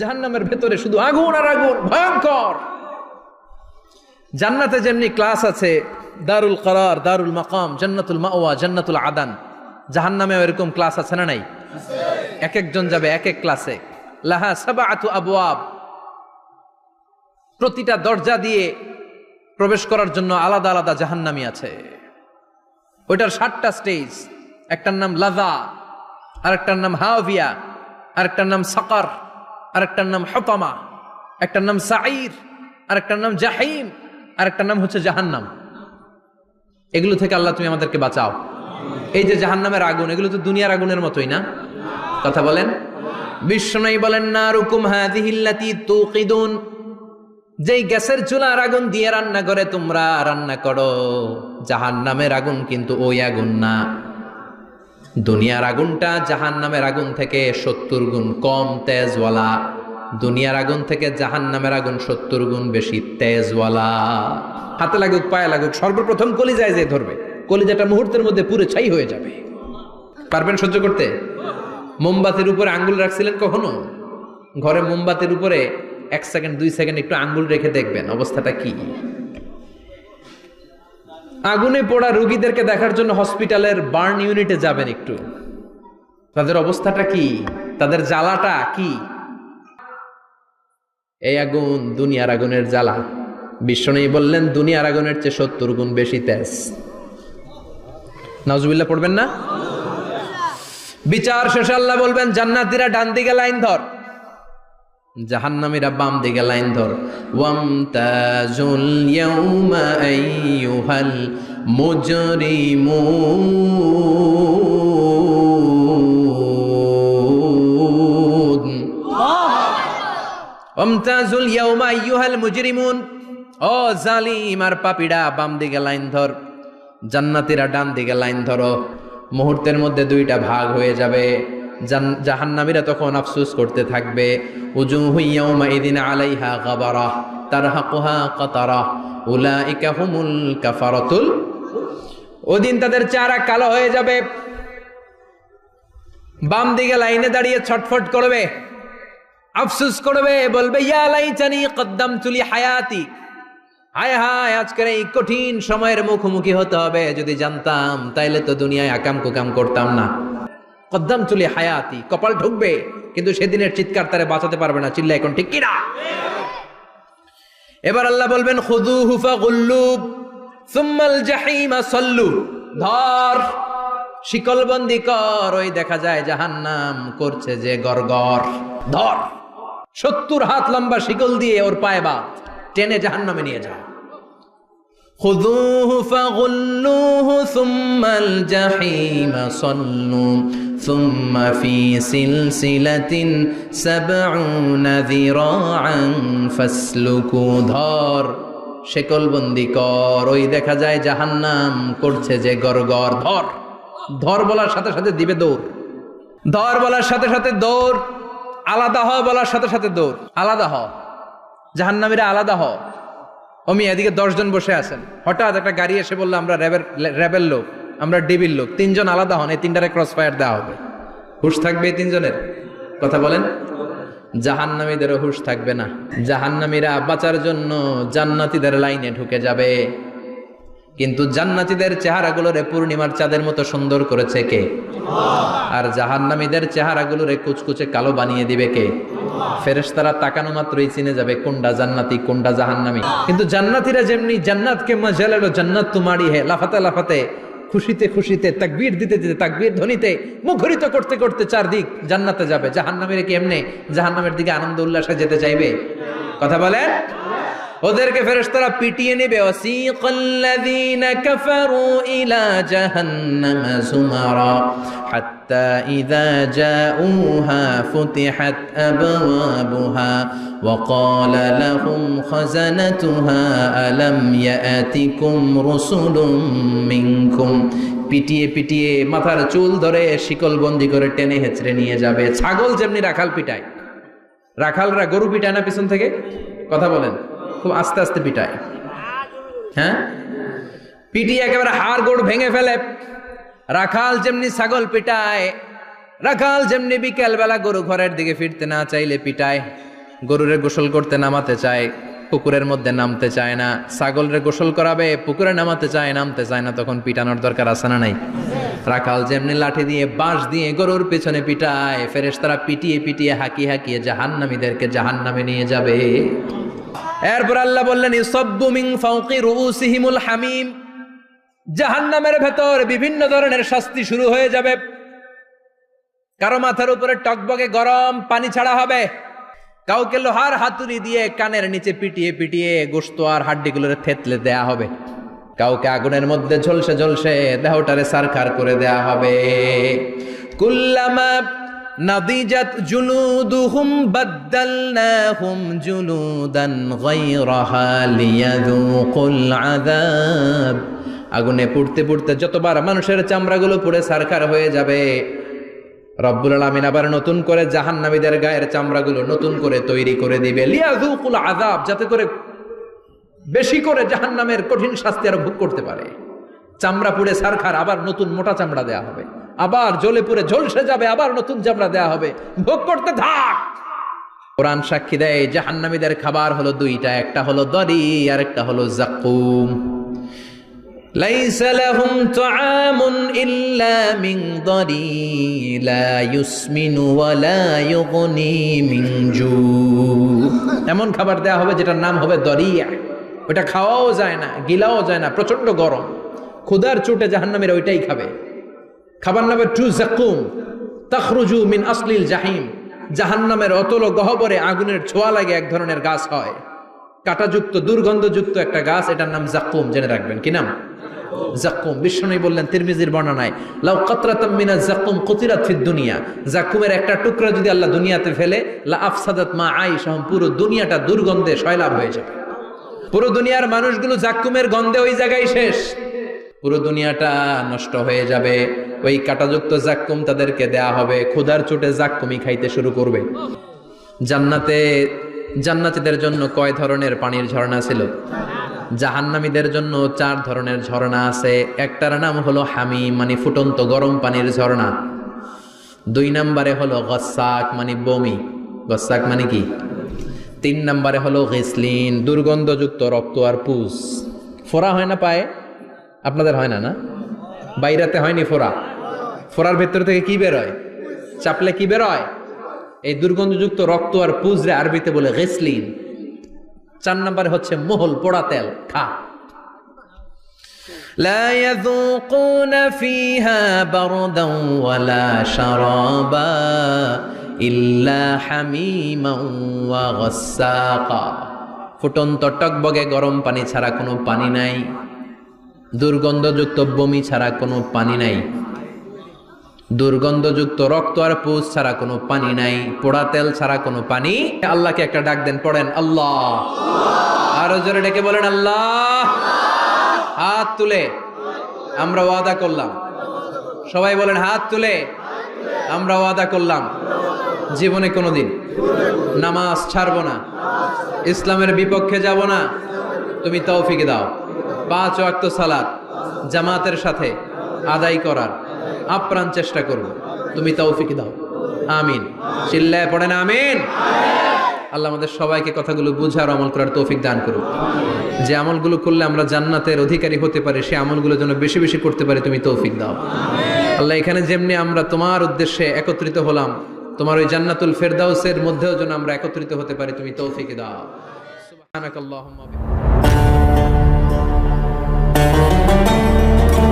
জাহান্নামের ভেতরে শুধু আগুন আর আগুন, ভয়ঙ্কর। জান্নাতে যেমনি ক্লাস আছে, দারুল করার, দারুল মাকাম, জান্নাতুল মাওয়া, জান্নাতুল আদান, জাহান্নামেও এরকম ক্লাস আছে না নাই? এক একজন যাবে এক এক ক্লাসে লাহা সাবাআতু আবওয়াব। প্রতিটা দরজা দিয়ে প্রবেশ করার জন্য আলাদা আলাদা জাহান্নামি আছে। ওইটার সাতটা স্টেজ একটার নাম লাজা, আরেকটার নাম হাভিয়া আরেকটার নাম সাকার। আরেকটার নাম হতামা, একটার নাম সাঈর, আরেকটার নাম জাহিম, আরেকটার নাম হচ্ছে জাহান্নাম। এগুলো থেকে আল্লাহ তুমি আমাদেরকে বাঁচাও। এই যে জাহান্নামের আগুন, এগুলো তো দুনিয়ার আগুনের মতোই না? কথা বলেন। বিশ্বনয়ী বলেন না রুকুম হাদিহিল্লাতি তুকিদুন যেই গ্যাসের চুলার আগুন দিয়ে রান্না করে, তোমরা রান্না করো। জাহান নামের আগুন কিন্তু ওই আগুন না। দুনিয়ার আগুনটা জাহান নামের আগুন থেকে সত্তর গুণ কম তেজওয়ালা। দুনিয়ার আগুন থেকে জাহান নামের আগুন সত্তর গুণ বেশি তেজওয়ালা। হাতে লাগুক, পায়ে লাগুক, সর্বপ্রথম কলিজায় যে ধরবে, কলিজাটা মুহূর্তের মধ্যে পুরো ছাই হয়ে যাবে। পারবেন সহ্য করতে? মোমবাতির উপরে আঙ্গুল রাখছিলেন কখনো? ঘরে মোমবাতির উপরে এক সেকেন্ড, দুই সেকেন্ড একটু আঙ্গুল রেখে দেখবেন, অবস্থাটা কি? আগুনে পোড়া রুগীদেরকে দেখার জন্য হসপিটালের বার্ন ইউনিটে যাবেন একটু। তাদের অবস্থাটা কি? তাদের জ্বালাটা কি? এই আগুন দুনিয়ার আগুনের জ্বালা। বিশ্বনেই বললেন দুনিয়ার আগুনের চেয়ে সত্তর গুণ বেশি তেজ। নজবিল্লা পড়বেন না? বিচার শেষে আল্লাহ বলবেন জান্নাতিরা ডান দিকে লাইন ধর। জাহান্নামীরা বাম দিকে লাইন ধর। ওয়ামতাজুল ইয়াউমা আইয়ুহাল মুজরিমুন ওয়ামতাজুল ইয়াউমা আইয়ুহাল মুজরিমুন। ও জালিম আর পাপিড়া বাম দিকে লাইন ধর। জান্নাতীরা ডান দিকে লাইন ধরো। মুহূর্তের মধ্যে দুইটা ভাগ হয়ে যাবে। জাহান্নামীরা তখন আফসুস করতে থাকবে। হুমুল কাফারাতুল ওদিন তাদের চেহারা কালো হয়ে যাবে। বাম দিকে লাইনে দাঁড়িয়ে ছটফট করবে। আফসুস করবে, বলবে কদ্দাম তুলি হায়াতি। হায় হায়, আজকের এই কঠিন সময়ের মুখোমুখি হতে হবে। যদি জানতাম, তাইলে তো দুনিয়ায় আকাম কুকাম করতাম না। কদ্দাম চুলি হায়াতি কপাল ঢুকবে কিন্তু সেদিনের চিৎকার তারে বাঁচাতে পারবে না চিল্লা এখন ঠিক কিনা এবার আল্লাহ বলবেন খুদু হুফা গুল্লুব সুম্মাল জাহিমা সল্লু ধর শিকলবন্দি কর ওই দেখা যায় জাহান্নাম করছে যে গরগর ধর সত্তর হাত লম্বা শিকল দিয়ে ওর পায়ে বাঁধ টেনে জাহান্নামে নিয়ে যা خذوه فغلوه ثم الجحيم صلوا ثم في سلسلة سبعون ذراعا فاسلكوا ধর শেকলবন্দি কর ওই দেখা যায় জাহান্নাম করছে যে গরগর ধর ধর বলার সাথে সাথে দিবে দৌড় ধর বলার সাথে সাথে দৌড় আলাদা হ বলার সাথে সাথে দৌড় আলাদা হ জাহান্নামীরা আলাদা হ অমি এদিকে দশজন বসে আছেন হঠাৎ একটা গাড়ি এসে বললো আমরা র্যাবের র্যাবের লোক আমরা ডিবির লোক, তিনজন আলাদা হন, এই তিনটারে ক্রস ফায়ার দেওয়া হবে। হুশ থাকবে এই তিনজনের? কথা বলেন। জাহান্নামীদেরও হুশ থাকবে না। জাহান্নামীরা বাঁচার জন্য জান্নাতীদের লাইনে ঢুকে যাবে। কিন্তু জান্নাতীদের চেহারাগুলোরে পূর্ণিমার চাঁদের মতো সুন্দর করেছে কে? আর জাহান্নামীদের চেহারাগুলোরে কুচকুচে কালো বানিয়ে দিবে কে? ফেরেশতারা তাকানো মাত্রই চিনে যাবে কোনটা জান্নাতি, কোনটা জাহান্নামী। কিন্তু জান্নাতীরা যেমনি, জান্নাতকে মজা লাগল জান্নাত তোমারই হে, লাফাতে লাফাতে খুশিতে খুশিতে, তাকবীর দিতে দিতে, তাকবীর ধ্বনিতে মুখরিত করতে করতে চারদিক জান্নাতে যাবে। জাহান্নামের কি এমনি? জাহান্নামের দিকে আনন্দ উল্লাসে যেতে চাইবে? কথা বলেন? ওদেরকে ফেরেশতারা পিটিয়ে নেবে ওয়াসিকাল্লাযীনা কাফারু ইলা জাহান্নামা যুমারা হাত্তা ইযা জাউহা ফুতিহাত আবওয়াবুহা وقال لهم خزنتها ألم يأتكم رسل منكم পিটিয়ে পিটিয়ে মাথার চুল ধরে শিকল বন্দি করে টেনে হেঁচড়ে নিয়ে যাবে ছাগল যেমনি রাখাল পিটায় রাখালরা গরু পিটায় না পিছন থেকে কথা বলেন খুব আস্তে আস্তে পিটায়। হ্যাঁ? পিটিয়ে একেবারে হাড় গোড় ভেঙে ফেলে। রাখাল যেমনি ছাগল পিটায়, রাখাল যেমনি বিকেল বেলা গরু ঘরের দিকে ফিরতে না চাইলে পিটায়। গরুরে গোসল করতে নামাতে চায়, পুকুরের মধ্যে নামতে চায় না। ছাগলরে গোসল করাবে, পুকুরে নামাতে চায়, নামতে চায় না, তখন পিটানোর দরকার আছে না নাই? রাখাল যেমনি লাঠি দিয়ে বাঁশ দিয়ে গরুর পেছনে পিটায় ফেরেশ তারা পিটিয়ে পিটিয়ে হাঁকিয়ে হাঁকিয়ে জাহান্নামীদেরকে জাহান্নামে নিয়ে যাবে। এরপর আল্লাহ বললেন ইসব্বু মিন ফাওকি রুউসিহিমুল হামিম। জাহান্নামের ভেতর বিভিন্ন ধরনের শাস্তি শুরু হয়ে যাবে। কারও মাথার উপরে টকবগে গরম পানি ছাড়া হবে। কাউকে লোহার হাতুড়ি দিয়ে কানের নিচে পিটিয়ে পিটিয়ে গোস্ত আর হাড্ডিগুলোরে থেতলে দেয়া হবে। কাউকে আগুনের মধ্যে ঝলসে ঝলসে দেহটারে সারখার করে দেয়া হবে। কুল্লামা নাদিজাত জুনুদুহুম বাদ্দালনাহুম জুনুদান গায়রাহা লিয়াযুকুল আযাব। আগুনে পুড়তে পুড়তে যতবার মানুষের চামড়াগুলো পুড়ে সারখার হয়ে যাবে, রব্বুল আলামিন আবার নতুন করে জাহান্নামীদের গায়ের চামড়াগুলো নতুন করে তৈরি করে দিবে। লিয়াযুকুল আযাব, যাতে করে বেশি করে জাহান্নামের কঠিন শাস্তি আর ভোগ করতে পারে। চামড়া পুড়ে সারখার, আবার নতুন মোটা চামড়া দেয়া হবে। আবার জ্বলে পুড়ে ঝলসে যাবে আবার নতুন চামড়া দেয়া হবে ভোগ করতে থাক কোরআন সাক্ষী দেয় জাহান্নামীদের খাবার হলো দুইটা একটা হলো দরি আর একটা হলো জাকুম ليس لهم طعام إلا من ضريع لا يسمن ولا يغني من جوع এমন খাবার দেয়া হবে যেটার নাম হবে দরিয়া ওটা খাওয়াও যায় না গিলাও যায় না প্রচন্ড গরম ক্ষুদার চোটে জাহান্নামের ওইটাই খাবে খাবার নামে টু জাকুম, তখরুজু মিন আসলিল জাহিম। জাহান্নামের অতল গহবরে আগুনের ছোঁয়া লাগে এক ধরনের গাছ হয়। কাটাযুক্ত, দুর্গন্ধযুক্ত একটা গাছ, এটার নাম জাকুম, জেনে রাখবেন। কি নাম? জাকুম। বিষ্ণু বললেন তিরমিজির বর্ণনায়, লাউ কাতরাতাম মিনা জাকুম কুতিরাত ফিদ দুনিয়া। জাকুমের একটা টুকরা যদি আল্লাহ দুনিয়াতে ফেলে, লা আফসাদাত মা আইশা পুরো দুনিয়াটা দুর্গন্ধে সয়লাভ হয়ে যাবে। পুরো দুনিয়ার মানুষগুলো জাকুমের গন্ধে ওই জায়গায় শেষ। পুরো দুনিয়াটা নষ্ট হয়ে যাবে। ওই কাটাযুক্ত জাক্কুম তাদেরকে দেয়া হবে। ক্ষুধার চোটে জাক্কুমি খাইতে শুরু করবে। জান্নাতে, জান্নাতীদের জন্য কয় ধরনের পানির ঝর্ণা ছিল? জাহান্নামীদের জন্য চার ধরনের ঝর্ণা আছে। একটার নাম হলো হামি মানে ফুটন্ত গরম পানির ঝর্ণা। দুই নম্বরে হলো গসাক মানে বমি। গসাক মানে কি? তিন নম্বরে হলো গেসলিন, দুর্গন্ধযুক্ত রক্ত আর পুষ ফোরা হয় না পায়ে? আপনাদের হয় না না বাইরাতে হয়নি ফোরা ফোরার ভেতর থেকে কি বেরোয় চাপলে কি বেরোয় এই দুর্গন্ধযুক্ত রক্ত আর পুজরে আরবিতে বলে গেসলিন চার নম্বরে হচ্ছে মোহল পোড়া তেল খা لا يذوقون فيها بردا ولا شرابا إلا حميما وغساقا ফুটন্ত টকবগে গরম পানি ছাড়া কোনো পানি নাই দুর্গন্ধযুক্ত বমি ছাড়া কোনো পানি নাই। দুর্গন্ধযুক্ত রক্ত আর পুষ ছাড়া কোনো পানি নাই। পোড়া তেল ছাড়া কোনো পানি আল্লাহকে একটা ডাক দেন, পড়েন, আল্লাহ। আরও জোরে ডেকে বলেন, আল্লাহ। হাত তুলে। আমরা ওয়াদা করলাম। সবাই বলেন, হাত তুলে। আমরা ওয়াদা করলাম, জীবনে কোনোদিন নামাজ ছাড়বো না। ইসলামের বিপক্ষে যাব না। তুমি তৌফিকে দাও। পাঁচ ওয়াক্ত সালাত জামাতের সাথে আদায় করার আপ্রাণ চেষ্টা করব। তুমি তৌফিক দাও। আমিন। চিল্লায় পড়েন আমিন। আল্লাহ আমাদের সবাইকে কথাগুলো বুঝার আমল করার তৌফিক দান করুক। যে আমলগুলো করলে আমরা জান্নাতের অধিকারী হতে পারি, সে আমলগুলো যেন বেশি বেশি করতে পারি, তুমি তৌফিক দাও। আল্লাহ এখানে যেমনি আমরা তোমার উদ্দেশ্যে একত্রিত হলাম, তোমার ওই জান্নাতুল ফেরদাউসের মধ্যেও যেন আমরা একত্রিত হতে পারি, তুমি তৌফিক দাও। সুবহানাকাল্লাহুম্মা